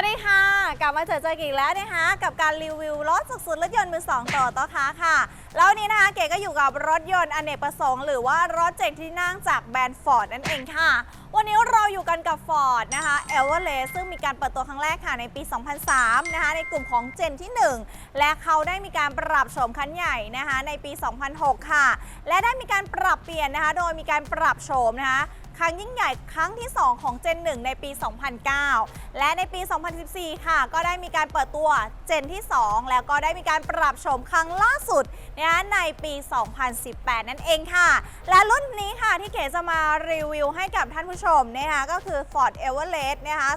สวัสดีค่ะ กลับมาเจอเจอกันอีกแล้วนะคะ กับการรีวิวรถสุดๆรถยนต์มือสองต่อต่อค้าค่ะ แล้ววันนี้นะคะเก๋ก็อยู่กับรถยนต์อเนกประสงค์ หรือว่ารถเจ็ดที่นั่งจากแบรนด์ฟอร์ดนั่นเองค่ะ วันนี้เราอยู่กันกับ Ford นะคะเอเวอเรสซึ่งมีการเปิดตัวครั้งแรกค่ะในปี 2003 นะคะในกลุ่มของเจนที่ 1 และเขาได้มีการปรับโฉมคันใหญ่นะคะในปี 2006 ค่ะ และได้มีการปรับเปลี่ยนนะคะโดยมีการปรับโฉมนะคะ ครั้งยิ่งใหญ่ครั้งที่ 2 ของเจน1ในปี 2009 และในปี 2014 ค่ะ ก็ได้มีการเปิดตัวเจนที่ 2 แล้วก็ได้มีการปรับโฉมครั้งล่าสุดนะคะในปี 2018 นั่นเองค่ะ และรุ่นนี้ค่ะที่เก๋จะมารีวิวให้กับท่านผู้ชมนะคะก็คือ Ford Everest นะคะ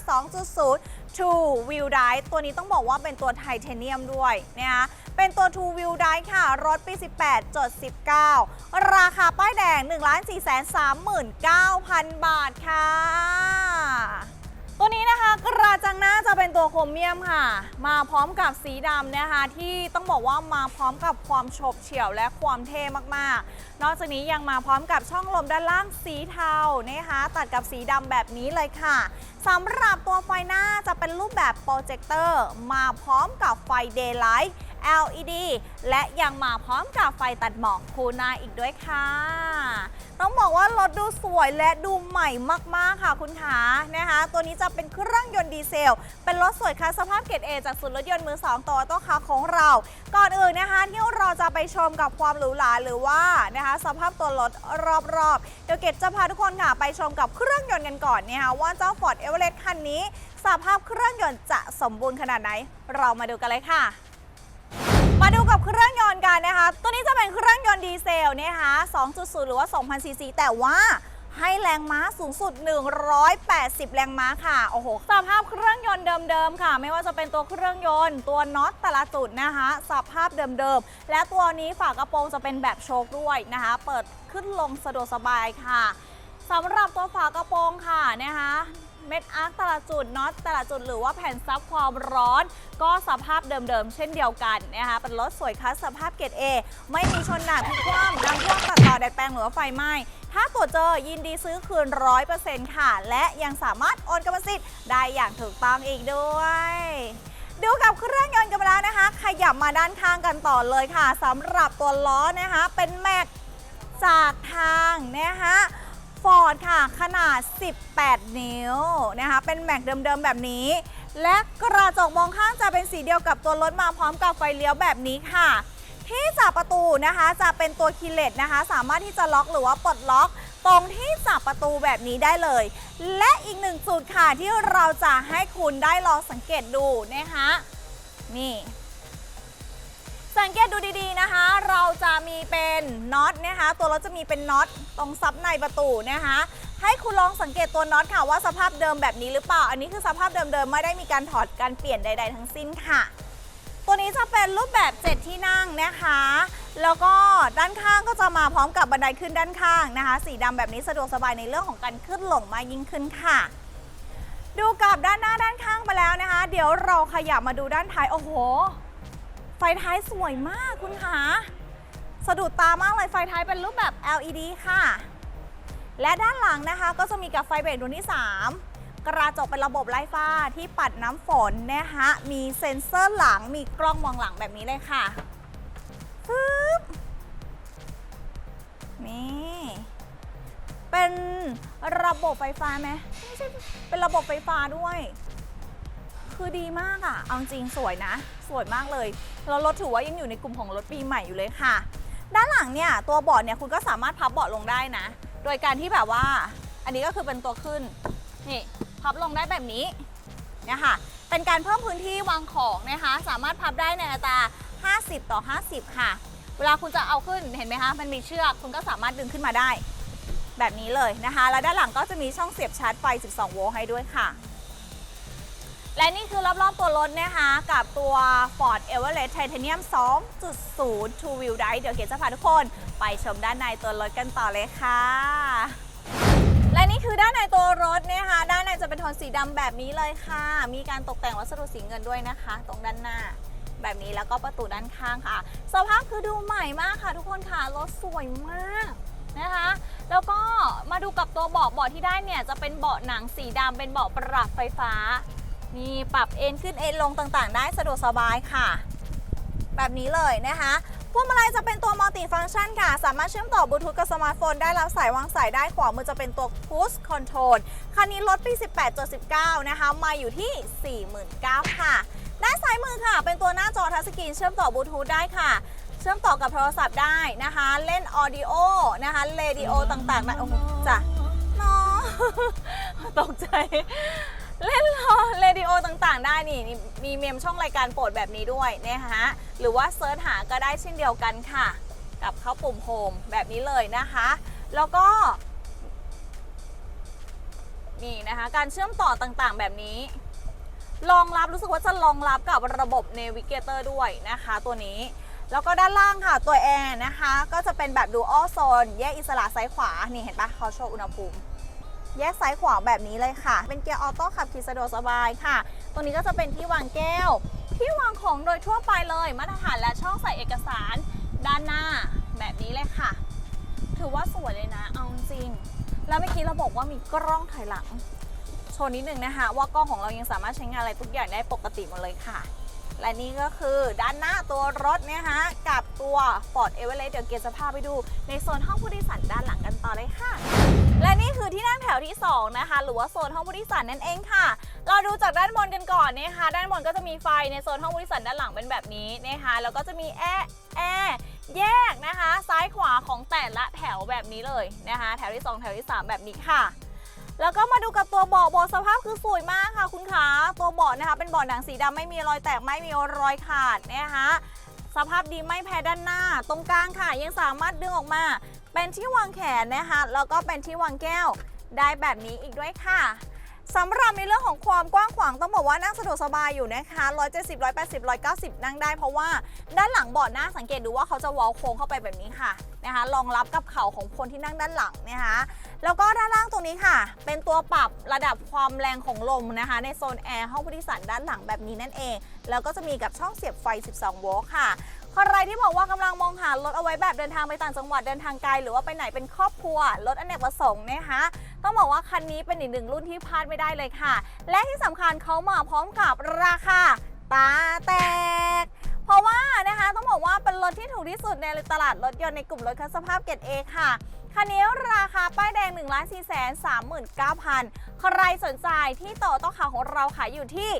2.0 True Wheel Drive ตัวนี้ต้องบอกว่าเป็นตัวไทเทเนียมด้วยนะคะเป็นตัว True Wheel Drive ค่ะ รถปี 18จด19 ราคาป้ายแดง 1 4 3 9 0 0 0 บาทค่ะ ตัวนี้นะคะกระจังหน้าจะเป็นตัวโครเมียมค่ะ มาพร้อมกับสีดำนะคะ ที่ต้องบอกว่ามาพร้อมกับความโฉบเฉี่ยวและความเท่มากๆ นอกจากนี้ยังมาพร้อมกับช่องลมด้านล่างสีเทานะคะ ตัดกับสีดำแบบนี้เลยค่ะสำหรับตัวไฟหน้าจะเป็นรูปแบบโปรเจคเตอร์มาพร้อมกับไฟ Daylight LED และยังมาพร้อมกับไฟตัดหมอกคูหน้าอีกด้วยค่ะ ต้องบอกว่ารถดูสวยและดูใหม่มากๆค่ะคุณขานะคะ ตัวนี้จะเป็นเครื่องยนต์ดีเซล เป็นรถสวยคลาสภาพเกรดเอจากศูนย์รถยนต์มือสองโตโต้คาของเรา ก่อนอื่นนะคะที่เราจะไปชมกับความหรูหราหรือว่านะคะสภาพตัวรถรอบๆ เดี๋ยวเกดจะพาทุกคนค่ะไปชมกับเครื่องยนต์กันก่อนนะคะว่าเจ้า Ford Everest คันนี้สภาพเครื่องยนต์จะสมบูรณ์ขนาดไหน เรามาดูกันเลยค่ะ มาดูกับเครื่องยนต์กันนะคะ ตัวนี้จะเป็นเครื่องยนต์ดีเซลนะคะ2.0 หรือว่า 2,000ซีซีแต่ว่าให้แรงม้าสูงสุด 180 แรงม้าค่ะ โอ้โห สภาพเครื่องยนต์เดิมๆ ค่ะ ไม่ว่าจะเป็นตัวเครื่องยนต์ ตัวน็อตแต่ละจุดนะคะ สภาพเดิมๆ และตัวนี้ฝากระโปรงจะเป็นแบบโชคด้วยนะคะ เปิดขึ้นลงสะดวกสบายค่ะ สำหรับตัวฝากระโปรงค่ะนะคะ เม็ดอาร์คแต่ละจุดน็อตแต่ละจุดหรือว่าแผ่นซับความร้อน ก็สภาพเดิมๆ เช่นเดียวกันนะคะเป็นรถสวยคลาสสภาพเกรด A ไม่มีชนหนักพลิกคว่ำน้ำท่วมตัดต่อแดดแปลงหรือว่าไฟไหม้ถ้าตรวจเจอยินดีซื้อคืน 100%ค่ะ และยังสามารถโอนกรรมสิทธิ์ได้อย่างถูกต้องอีกด้วยดูกับเครื่องยนต์กันไปแล้วนะคะ ขยับมาด้านข้างกันต่อเลยค่ะสำหรับตัวล้อนะคะ เป็นแม็กจากทางนะคะ ฟอร์ดค่ะ ขนาด 18 นิ้วนะคะ เป็นแม็กเดิมๆแบบนี้ และกระจกมองข้างจะเป็นสีเดียวกับตัวรถมาพร้อมกับไฟเลี้ยวแบบนี้ค่ะ ที่จับประตูนะคะจะเป็นตัวคีเลสนะคะ สามารถที่จะล็อกหรือว่าปลดล็อกตรงที่จับประตูแบบนี้ได้เลย และอีกหนึ่งจุดค่ะที่เราจะให้คุณได้ลองสังเกตดูนะคะนี่ สังเกตดูดีๆนะคะ เราจะมีเป็นน็อตนะคะ ตัวรถจะมีเป็นน็อตตรงซับในประตูนะคะ ให้คุณลองสังเกตตัวน็อตค่ะว่าสภาพเดิมแบบนี้หรือเปล่า อันนี้คือสภาพเดิมๆไม่ได้มีการถอดการเปลี่ยนใด ๆ ทั้งสิ้นค่ะ ตัวนี้จะเป็นรูปแบบ 7 ที่นั่งนะคะ แล้วก็ด้านข้างก็จะมาพร้อมกับบันไดขึ้นด้านข้างนะคะ สีดำแบบนี้สะดวกสบายในเรื่องของการขึ้นลงมากยิ่งขึ้นค่ะดูกับด้านหน้าด้านข้างไปแล้วนะคะ เดี๋ยวเราขยับมาดูด้านท้าย โอ้โห ฟท้ายสวยมากคุณคะสะดุดตามากเลยไฟท้ายเป็นรูปแบบ LED ค่ะ และด้านหลังนะคะก็จะมีกับไฟเบรกดวงที่ 3 กระจกเป็นระบบไล่ฟ้าที่ปัดน้ำฝนนะคะมีเซ็นเซอร์หลังมีกล้องมองหลังแบบนี้เลยค่ะฟึบนี่เป็นระบบไฟฟ้าไหมไม่ใช่เป็นระบบไฟฟ้าด้วย คือดีมากอะเอาจริงสวยนะ สวยมากเลย แล้วรถถือว่ายังอยู่ในกลุ่มของรถปีใหม่อยู่เลยค่ะ ด้านหลังเนี่ยตัวเบาะเนี่ยคุณก็สามารถพับเบาะลงได้นะ โดยการที่แบบว่า อันนี้ก็คือเป็นตัวขึ้น นี่พับลงได้แบบนี้เนี่ยค่ะเป็นการเพิ่มพื้นที่วางของนะคะ สามารถพับได้ในอัตรา 50 ต่อ 50 ค่ะ เวลาคุณจะเอาขึ้นเห็นไหมคะ มันมีเชือก คุณก็สามารถดึงขึ้นมาได้ แบบนี้เลยนะคะ แล้วด้านหลังก็จะมีช่องเสียบชาร์จไฟ 12 โวลต์ให้ด้วยค่ะ และนี่คือรอบๆตัวรถนะคะกับตัว Ford Everest Titanium 2.0 Two Wheel Drive เดี๋ยวเก๋จะพาทุกคนไปชมด้านในตัวรถกันต่อเลยค่ะ และนี่คือด้านในตัวรถนะคะ ด้านในจะเป็นโทนสีดำแบบนี้เลยค่ะ มีการตกแต่งวัสดุสีเงินด้วยนะคะ ตรงด้านหน้าแบบนี้แล้วก็ประตูด้านข้างค่ะ สภาพคือดูใหม่มากค่ะ ทุกคนค่ะ รถสวยมากนะคะ แล้วก็มาดูกับตัวเบาะเบาะที่ได้เนี่ยจะเป็นเบาะหนังสีดำเป็นเบาะปรับไฟฟ้า มีปรับเอนขึ้นเอนลงต่างๆ ได้สะดวกสบายค่ะ แบบนี้เลยนะคะพวงมาลัยจะเป็นตัวมัลติฟัง c t ชันค่ะ สามารถเชื่อมต่อบลูทูธกับสมาร์ทโฟนได้รับสายวางสายได้ขวามือจะเป็นตัว Push Control คันนี้ลดปี 18.19 นะคะ มาอยู่ที่ 49,000 ค่ะ ด้านซ้ายมือค่ะ เป็นตัวหน้าจอทัชสกรีนเชื่อมต่อบลูทูธได้ค่ะ เชื่อมต่อกับโทรศัพท์ได้นะคะ เล่นออดิโอนะคะเรดิโอต่างๆได้โอ้โหจ้ะน้องตกใจ เล่นเรดิโอต่างๆ ได้นี่นี่มีเมมช่องรายการโปรดแบบนี้ด้วยนะคะหรือว่าเซิร์ชหาก็ได้เช่นเดียวกันค่ะ กับเข้าปุ่มโฮมแบบนี้เลยนะคะ แล้วก็นี่นะคะการเชื่อมต่อต่างๆ แบบนี้รองรับรู้สึกว่าจะรองรับกับระบบ Navigator ด้วยนะคะ ตัวนี้ แล้วก็ด้านล่างค่ะตัวแอร์นะคะ ก็จะเป็นแบบ Dual Zone แยกอิสระซ้ายขวา นี่เห็นปะเขาโชว์อุณหภูมิ แยกซ้ายขวาแบบนี้เลยค่ะ เป็นเกียร์ออโต้ขับขี่สะดวกสบายค่ะ ตรงนี้ก็จะเป็นที่วางแก้ว ที่วางของโดยทั่วไปเลย มาตรฐานและช่องใส่เอกสารด้านหน้าแบบนี้เลยค่ะ ถือว่าสวยเลยนะ เอาจริง แล้วเมื่อกี้เราบอกว่ามีกล้องถอยหลัง โชว์นิดนึงนะคะ ว่ากล้องของเรายังสามารถใช้งานอะไรทุกอย่างได้ปกติหมดเลยค่ะ และนี่ก็คือด้านหน้าตัวรถนะคะกับตัว Ford Everest เดี๋ยวเกียร์จะพาไปดูในโซนห้องผู้โดยสารด้านหลังกันต่อเลยค่ะ และนี่คือที่นั่งแถวที่ 2 นะคะ หรือว่าโซนห้องผู้โดยสารนั่นเองค่ะ เราดูจากด้านบนกันก่อนนะคะ ด้านบนก็จะมีไฟในโซนห้องผู้โดยสารด้านหลังเป็นแบบนี้นะคะแล้วก็จะมีแอร์แอร์แยกนะคะ ซ้ายขวาของแต่ละแถวแบบนี้เลยนะคะ แถวที่ 2 แถวที่ 3 แบบนี้ค่ะแล้วก็มาดูกับตัวเบาะเบาะสภาพคือสวยมากค่ะคุณคะตัวเบาะนะคะเป็นเบาะหนังสีดำไม่มีรอยแตกไม่มีรอยขาดนะคะสภาพดีไม่แพ้ด้านหน้า ตรงกลางค่ะยังสามารถดึงออกมา เป็นที่วางแขนนะคะแล้วก็เป็นที่วางแก้วได้แบบนี้อีกด้วยค่ะสำหรับในเรื่องของความกว้างขวางต้องบอกว่านั่งสะดวกสบายอยู่นะคะ 170 180 190 นั่งได้เพราะว่าด้านหลังเบาะหน้าสังเกตดูว่าเขาจะวอลโค้งเข้าไปแบบนี้ค่ะนะคะรองรับกับเข่าของคนที่นั่งด้านหลังนะคะแล้วก็ด้านล่างตรงนี้ค่ะ เป็นตัวปรับระดับความแรงของลมนะคะ ในโซนแอร์ห้องผู้โดยสารด้านหลังแบบนี้นั่นเอง แล้วก็จะมีกับช่องเสียบไฟ 12 โวลต์ค่ะ ใครที่บอกว่ากำลังมองหารถเอาไว้แบบเดินทางไปต่างจังหวัดเดินทางไกลหรือว่าไปไหนเป็นครอบครัวรถอเนกประสงค์นะคะต้องบอกว่าคันนี้เป็นอีกหนึ่งรุ่นที่พลาดไม่ได้เลยค่ะ และที่สำคัญเขามาพร้อมกับราคาตาแตก เพราะว่านะคะต้องบอกว่าเป็นรถที่ถูกที่สุดในตลาดรถยนต์ในกลุ่มรถคันสภาพเกรด A ค่ะ คันนี้ราคาป้ายแดง1 4 3 9 0 0 0 ใครสนใจที่โตโต้ขาวของเราขายอยู่ที่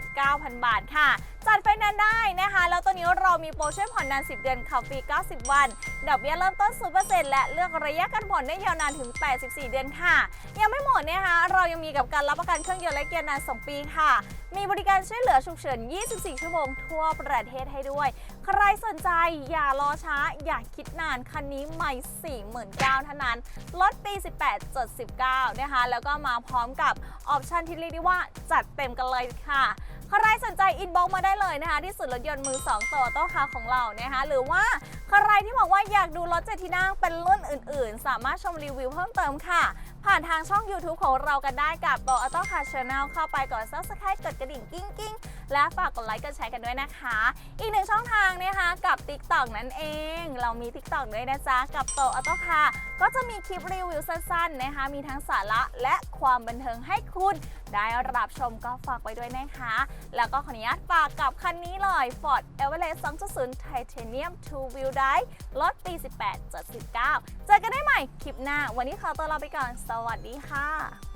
99,000 บาทค่ะ จัดไฟแนนซ์ได้นะคะ แล้วตัวนี้เรามีโปรช่วยผ่อนนาน 10 เดือนขับฟรี 90 วัน ดอกเบี้ยเริ่มต้น 0%และเลือกระยะการผ่อนได้ยาวนานถึง 84 เดือนค่ะ ยังไม่หมดนะคะ เรายังมีกับการรับประกันเครื่องยนต์และเกียร์นาน 2 ปีค่ะ มีบริการช่วยเหลือฉุกเฉิน 24 ชั่วโมงทั่วประเทศให้ด้วยใครสนใจอย่ารอช้า อย่าคิดนาน คันนี้ใหม่49,000เท่านั้น ลดปี 18จด19 นะคะ แล้วก็มาพร้อมกับออปชันที่เรียกได้ว่าจัดเต็มกันเลยค่ะ ใครสนใจอินบ็อกมาได้เลยนะคะ ที่ศูนย์รถยนต์มือ2โตโต้คาของเรานะคะ หรือว่าใครที่บอกว่าอยากดูรถเจ็ดที่นั่งเป็นรุ่นอื่น ๆ สามารถชมรีวิวเพิ่มเติมค่ะ ผ่านทางช่อง YouTube ของเรากันได้กับโตโต้คาชาแนลเข้าไปกด subscribe กดกระดิ่งกิ้งกิ้ง และฝากกดไลค์กดแชร์กันด้วยนะคะ อีกหนึ่งช่องทางนะคะกับ TikTok นั่นเอง เรามี TikTok ด้วยนะจ๊ะ กับโตออโตคาก็จะมีคลิปรีวิวสั้นๆนะคะ มีทั้งสาระและความบันเทิงให้คุณได้รับชมก็ฝากไว้ด้วยนะคะ แล้วก็ขออนุญาตฝากกับคันนี้เลย Ford Everest 2.0 Titanium Two Wheel Drive ลดปี 18 79 เจอกันได้ใหม่คลิปหน้า วันนี้ขอตัวลาไปก่อน สวัสดีค่ะ